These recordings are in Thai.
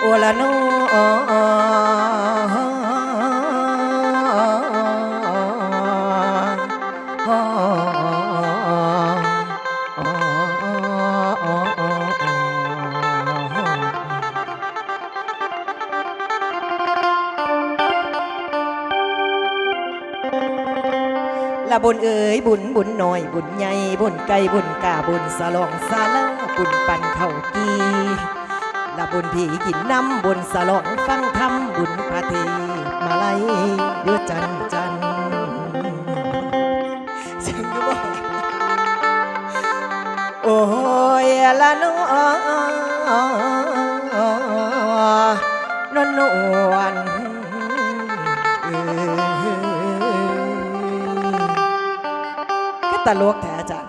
โอละโนละบุญเอ๋ยบุญบุญหน่อยบุญใหญ่บุญไก่บุญกาบุญสลองสาลาบุญปันเข้ากี ละบุญผีกินน้ำบุญสลองฟังธรรมบุญพระเทมาไลัยอยุจันจันเสียงก็บอกโอ้ยละน้อนนวลเอ้ยก็ตลกแท้อาจา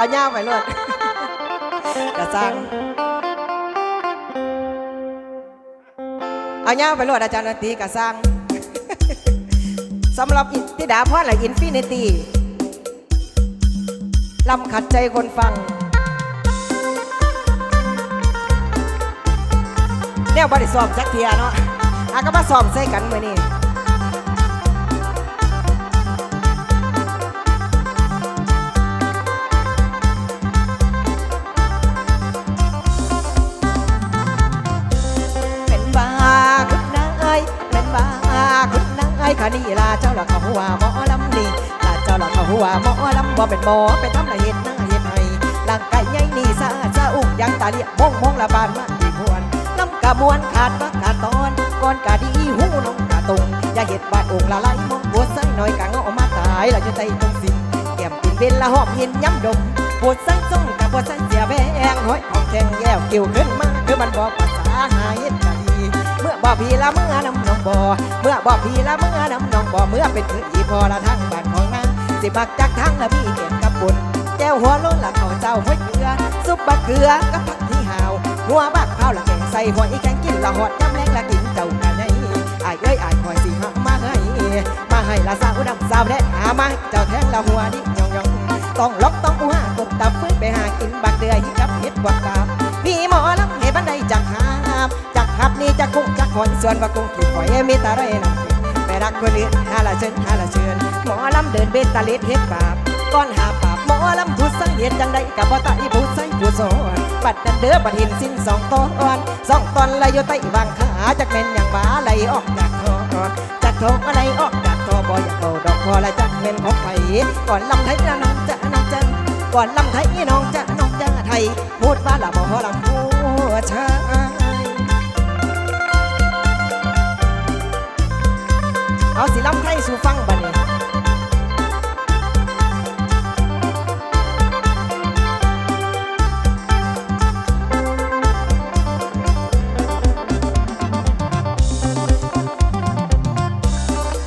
เอาย่าไปเลยกระจังเอาย่าไปเลยอาจารย์ดนตรีกระซังสำหรับอิทิดาพรและอินฟินิตี้ลำขัดใจคนฟังเนี่ยบริสอบจักเทียเนาะอาก็มาสอบใส่กันมือนี่เป็น คุณนายขานี่ลาเจ้าละเขาหัวหมอลำนี่ลาเจ้าละเขาหัวหมอลำบ่เป็นหมอไปทำละเห็ดหน้าเห็ดให้ร่างกายใหญ่นี่ซาซาอุ้งยังตาเลียมองมองละบานมาดีพวนลำกะมวนขาดว่าขาดตอนก่อนกะดีหูน้องกะตรงอย่าเห็ดบาดองค์ละไลมองปวดใส่หน่อยกะเงาะมาตายละจะใจตรงสิแก้มกินเป็นละหอมเห็นย้ำดมปวดใส่จ้องกะปวดใส่เสียแบงห้อยของแข็งแก้วเกี่ยวขึ้นมาคือมันบอกภาษาหาเห็ด บ่พี่ละเมื่อน้ำน้องบ่เมื่อบ่พี่ละเมื่อน้ำน้องบ่เมื่อเป็นคืออีพอละทั้งบ้านของนางสิบักจักทั้งละพี่เก็บกับปุ่นแก้วหัวล้นละเขาเจ้าห้อยเกลือซุปบักเกลือกับผักที่หาวหัวบักข้าละแกงใส่หัวอีแกงกินละหอดยำแรงละกินเจ้ากันไงอายเอ้ยอายคอยสิหามาให้มาให้ละสาวดำสาวแดงหามาเจ้าแทงละหัวนี่ยองยองต้องล็อกต้องหัวกบตับฟื้นไปหากินบักเดือยกับเห็ดบักกา อยส่วนว่ากุ้งที่หอยมีตาไรน้ำไปรักคนอื่นหาละเชิญหาละเชิญหมอลำเดินเบตตาเลดเฮ็ดบาปก้อนหาปาบหมอลำผู้สังเกตจังใดกับบ่ตาอีผู้ใส่ผู้สอนบัดดันเด้อบัดห็นสิ้นสองตอนสองตอนลอยู่ใต้วางขาจักแม่นอย่างบ้าไหลออกจากทอจากทออะไรออกจากทอบ่อยากเอาดอกพอละจักแม่นของไผก่อนลำไทยน้องจะน้องจันก่อนลำไทยน้องจะน้องจะไทยพูดว่าละบ่ลำ สู่ฟังบัดนี้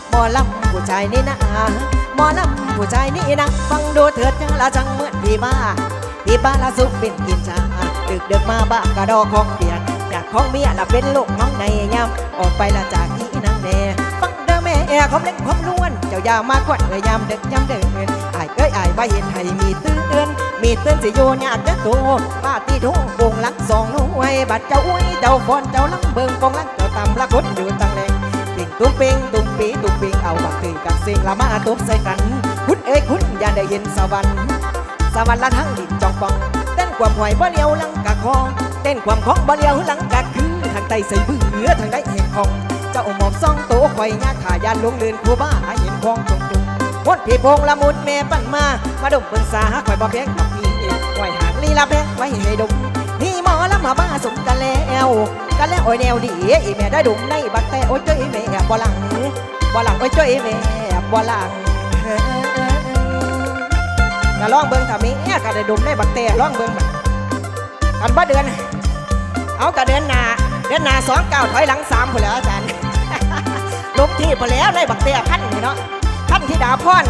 หมอลำผู้ชายนี่นะหมอลำผู้ชายนี่นะ ฟังดูเถิดจังละจังเหมือนพี่บ้าพี่บ้าละสุกเป็นกินชาดึกเดึกมาบ้ากระดอของเปียกจากของเมียละเป็นลูกน้องในยามออกไปละจากที่ ด้อแม่คอมเล็กคอมล้วนเจ้าอยามาควันเอ้ยยามเด็กยามเดินอายเอ้ยอายว่าเห็นให้มีเตือนมีเตือนสิโยนยากเด้อโตป้าตีทุ่งโป่งลักสองหน่วยบัดเจ้าอุ้ยเจ้าฟอนเจ้าลังเบิ่งกองลักเจ้าตำละคนอยู่ตังแรงปิงตุ้งปิงตุ้งปีตุ้งปิงเอาบักตือกับสิ่งละมาตบใส่กันคุณเอ้ยคุณอย่าได้เห็นสวรรค์สวรรค์ละทั้งดินจองปองเต้นความหอยบ่เลียวหลังกะคอเต้นความของบ่เลียวหลังกะคือทางใต้ใส่เบื่อทางใดเห็นของ เจ้าหมอบซ่องโตข่อยยาขายานลงเลือนครูบ้าหาเห็นของตรงตุงพดพี่พงละมุนแม่ปั่นมา มาดมปรึกษาข่อยบ่แพงดอกพี่ไว้หางลีลาแพงไว้ให้ดมนี่หมอลำมาบ้าสมกันแล้วกันแล้วโอ้ยแนวดีอีแม่ได้ดุมในบักแต่โอ้ยเจ้ยแม่บ่หลังบ่หลังโอ้ยเจ้ยแม่บ่หลังก็ลองเบิ่งถ้ามีเอ๋ก็ได้ดุมในบักแต่ลองเบิ่งกันบ่เดือนเอากะเดือนหน้าเดือนหน้าสองเก้าถอยหลังสามพุ่นแล้วอาจารย์ ลบที่ไปแล้วในบักเต่พันนี่เนาะพันที่ดาพอน